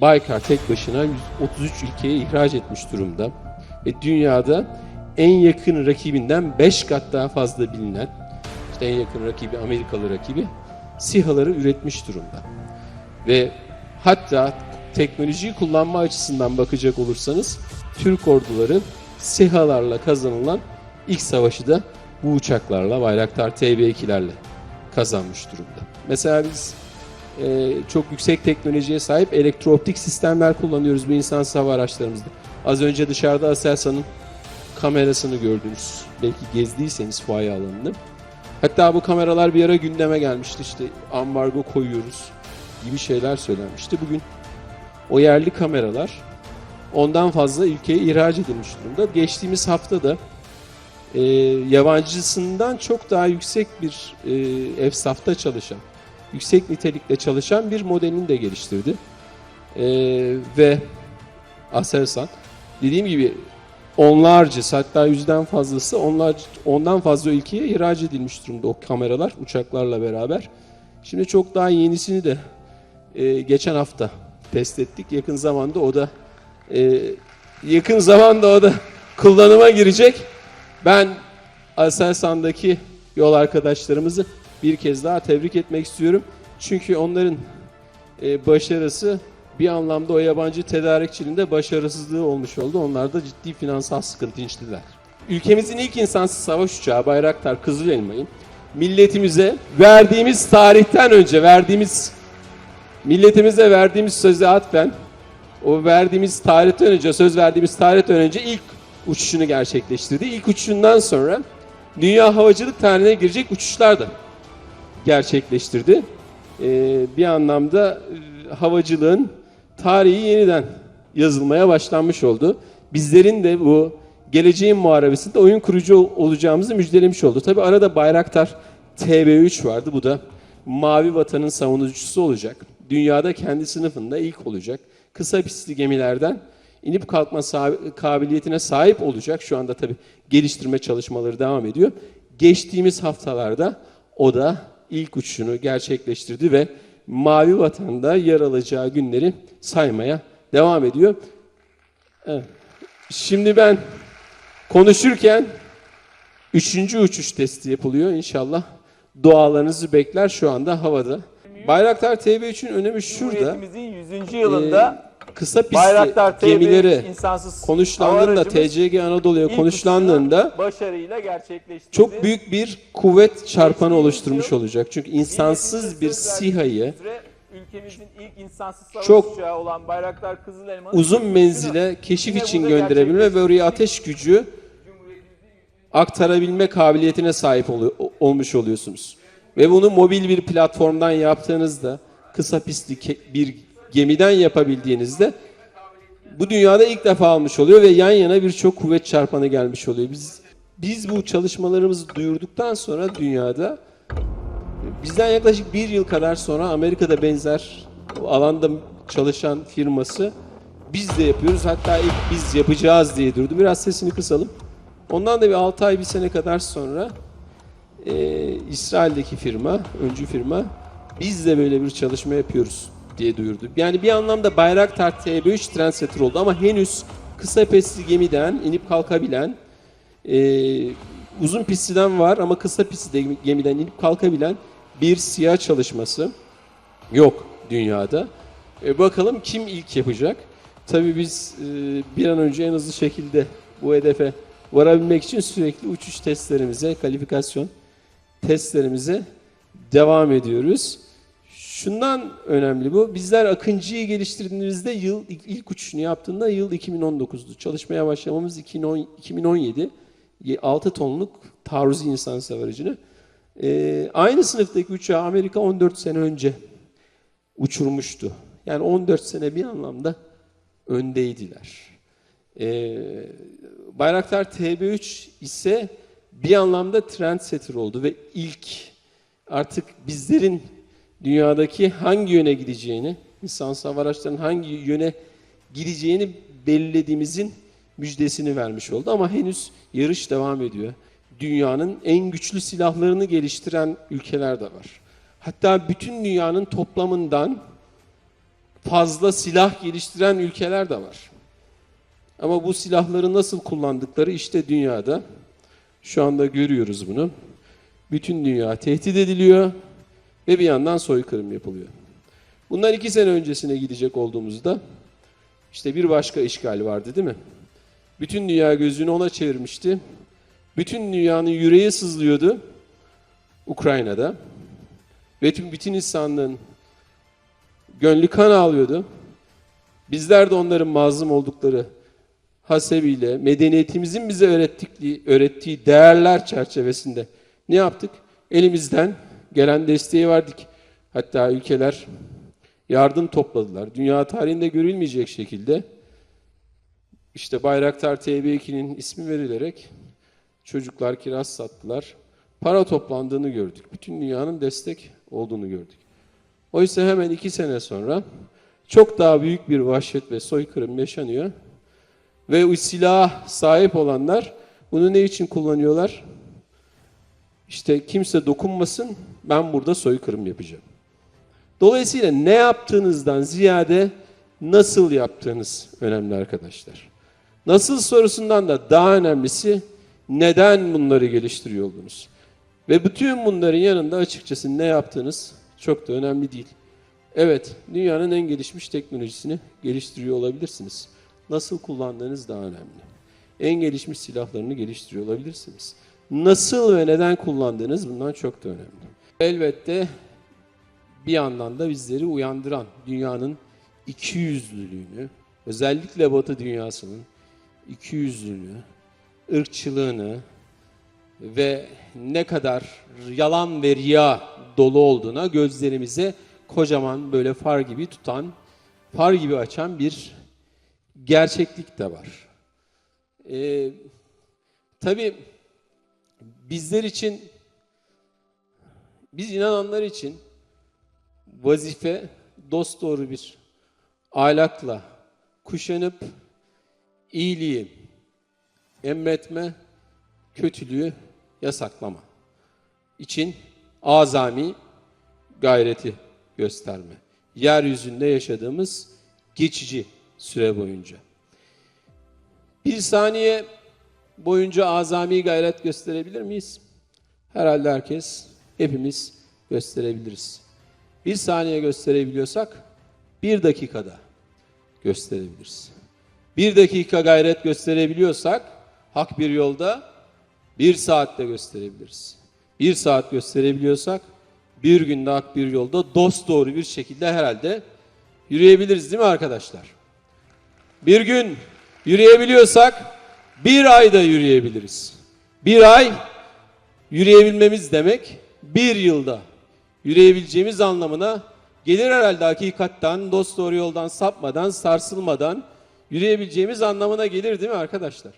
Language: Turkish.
Baykar tek başına 133 ülkeye ihraç etmiş durumda. Ve dünyada en yakın rakibinden 5 kat daha fazla bilinen, işte en yakın rakibi Amerikalı rakibi SİHA'ları üretmiş durumda. Ve hatta teknolojiyi kullanma açısından bakacak olursanız Türk orduları SİHA'larla kazanılan ilk savaşı da bu uçaklarla Bayraktar TB2'lerle kazanmış durumda. Mesela biz e, çok yüksek teknolojiye sahip elektrooptik sistemler kullanıyoruz bu insansız hava araçlarımızda. Az önce dışarıda Aselsan'ın kamerasını gördünüz. Belki gezdiyseniz fuaye alanını. Hatta bu kameralar bir ara gündeme gelmişti işte ambargo koyuyoruz gibi şeyler söylenmişti. Bugün o yerli kameralar ondan fazla ülkeye ihraç edilmiş durumda. Geçtiğimiz hafta da e, yabancısından çok daha yüksek bir e, EFSAF'ta çalışan, yüksek nitelikle çalışan bir modelini de geliştirdi. E, ve Aselsan dediğim gibi onlarca hatta yüzden fazlası onlar ondan fazla ülkeye ihraç edilmiş durumda o kameralar uçaklarla beraber. Şimdi çok daha yenisini de e, geçen hafta test ettik. Yakın zamanda o da e, yakın zamanda o da kullanıma girecek. Ben Aselsan'daki yol arkadaşlarımızı bir kez daha tebrik etmek istiyorum. Çünkü onların e, başarısı bir anlamda o yabancı tedarikçinin başarısızlığı olmuş oldu. Onlar da ciddi finansal sıkıntı içtiler. Ülkemizin ilk insansız savaş uçağı Bayraktar Kızıl Elma'yı milletimize verdiğimiz tarihten önce verdiğimiz milletimize verdiğimiz söze atfen o verdiğimiz tarihten önce söz verdiğimiz tarihten önce ilk uçuşunu gerçekleştirdi. İlk uçuşundan sonra dünya havacılık tarihine girecek uçuşlar da gerçekleştirdi. Ee, bir anlamda e, havacılığın tarihi yeniden yazılmaya başlanmış oldu. Bizlerin de bu geleceğin muharebesinde oyun kurucu olacağımızı müjdelemiş oldu. Tabi arada Bayraktar TB3 vardı. Bu da Mavi Vatan'ın savunucusu olacak. Dünyada kendi sınıfında ilk olacak. Kısa pistli gemilerden inip kalkma kabiliyetine sahip olacak. Şu anda tabi geliştirme çalışmaları devam ediyor. Geçtiğimiz haftalarda o da ilk uçuşunu gerçekleştirdi ve Mavi Vatan'da yer alacağı günleri saymaya devam ediyor. Evet. Şimdi ben konuşurken üçüncü uçuş testi yapılıyor. İnşallah dualarınızı bekler şu anda havada. Bayraktar TB3'ün önemi şurada. Cumhuriyetimizin 100. yılında Ee, kısa pistli Bayraktar TB3 gemileri insansız konuşlandığında, TCG Anadolu'ya konuşlandığında başarıyla gerçekleştirdi. çok büyük bir kuvvet çarpanı oluşturmuş olacak. Çünkü insansız bir SİHA'yı ülkemizin ilk insansız savaş Çok uçağı olan Bayraktar Kızıl Elma'nın uzun menzile keşif için gönderebilme ve oraya ateş gücü aktarabilme kabiliyetine sahip olu- olmuş oluyorsunuz. Ve bunu mobil bir platformdan yaptığınızda, kısa pistli bir gemiden yapabildiğinizde bu dünyada ilk defa almış oluyor ve yan yana birçok kuvvet çarpanı gelmiş oluyor. Biz biz bu çalışmalarımızı duyurduktan sonra dünyada bizden yaklaşık bir yıl kadar sonra Amerika'da benzer alanda çalışan firması biz de yapıyoruz. Hatta ilk biz yapacağız diye durdu. Biraz sesini kısalım. Ondan da bir 6 ay bir sene kadar sonra e, İsrail'deki firma, öncü firma biz de böyle bir çalışma yapıyoruz diye duyurdu. Yani bir anlamda Bayraktar TB3 trendsetter oldu ama henüz kısa pistli gemiden inip kalkabilen e, uzun pistten var ama kısa pistte gemiden inip kalkabilen bir siyah çalışması yok dünyada. E, bakalım kim ilk yapacak? Tabii biz e, bir an önce en hızlı şekilde bu hedefe varabilmek için sürekli uçuş testlerimize, kalifikasyon testlerimize devam ediyoruz. Şundan önemli bu. Bizler Akıncı'yı geliştirdiğimizde yıl ilk, uçuşunu yaptığında yıl 2019'du. Çalışmaya başlamamız 2010, 2017. 6 tonluk taarruzi insan savarıcını. Ee, aynı sınıftaki uçağı Amerika 14 sene önce uçurmuştu. Yani 14 sene bir anlamda öndeydiler. Ee, Bayraktar TB3 ise bir anlamda trendsetter oldu ve ilk artık bizlerin dünyadaki hangi yöne gideceğini, insansız hava hangi yöne gideceğini belirlediğimizin müjdesini vermiş oldu. Ama henüz yarış devam ediyor. Dünyanın en güçlü silahlarını geliştiren ülkeler de var. Hatta bütün dünyanın toplamından fazla silah geliştiren ülkeler de var. Ama bu silahları nasıl kullandıkları işte dünyada şu anda görüyoruz bunu. Bütün dünya tehdit ediliyor ve bir yandan soykırım yapılıyor. Bundan iki sene öncesine gidecek olduğumuzda işte bir başka işgal vardı değil mi? Bütün dünya gözünü ona çevirmişti. Bütün dünyanın yüreği sızlıyordu Ukrayna'da. Ve tüm bütün insanlığın gönlü kan ağlıyordu. Bizler de onların mazlum oldukları hasebiyle medeniyetimizin bize öğrettikliği, öğrettiği değerler çerçevesinde ne yaptık? Elimizden gelen desteği verdik. Hatta ülkeler yardım topladılar. Dünya tarihinde görülmeyecek şekilde işte Bayraktar TB2'nin ismi verilerek çocuklar kiraz sattılar. Para toplandığını gördük. Bütün dünyanın destek olduğunu gördük. Oysa hemen iki sene sonra çok daha büyük bir vahşet ve soykırım yaşanıyor. Ve o silah sahip olanlar bunu ne için kullanıyorlar? İşte kimse dokunmasın, ben burada soykırım yapacağım. Dolayısıyla ne yaptığınızdan ziyade nasıl yaptığınız önemli arkadaşlar. Nasıl sorusundan da daha önemlisi neden bunları geliştiriyor oldunuz? Ve bütün bunların yanında açıkçası ne yaptığınız çok da önemli değil. Evet, dünyanın en gelişmiş teknolojisini geliştiriyor olabilirsiniz. Nasıl kullandığınız daha önemli. En gelişmiş silahlarını geliştiriyor olabilirsiniz. Nasıl ve neden kullandığınız bundan çok da önemli. Elbette bir yandan da bizleri uyandıran dünyanın ikiyüzlülüğünü, özellikle Batı dünyasının ikiyüzlülüğünü, ırkçılığını ve ne kadar yalan ve riya dolu olduğuna gözlerimize kocaman böyle far gibi tutan, far gibi açan bir gerçeklik de var. Ee, tabii bizler için, biz inananlar için vazife dost doğru bir ahlakla kuşanıp iyiliği emretme, kötülüğü yasaklama için azami gayreti gösterme. Yeryüzünde yaşadığımız geçici süre boyunca. Bir saniye boyunca azami gayret gösterebilir miyiz? Herhalde herkes, hepimiz gösterebiliriz. Bir saniye gösterebiliyorsak bir dakikada gösterebiliriz. Bir dakika gayret gösterebiliyorsak hak bir yolda bir saatte gösterebiliriz. Bir saat gösterebiliyorsak bir günde hak bir yolda dost doğru bir şekilde herhalde yürüyebiliriz değil mi arkadaşlar? Bir gün yürüyebiliyorsak bir ayda yürüyebiliriz. Bir ay yürüyebilmemiz demek bir yılda yürüyebileceğimiz anlamına gelir herhalde hakikatten dost doğru yoldan sapmadan, sarsılmadan yürüyebileceğimiz anlamına gelir değil mi arkadaşlar?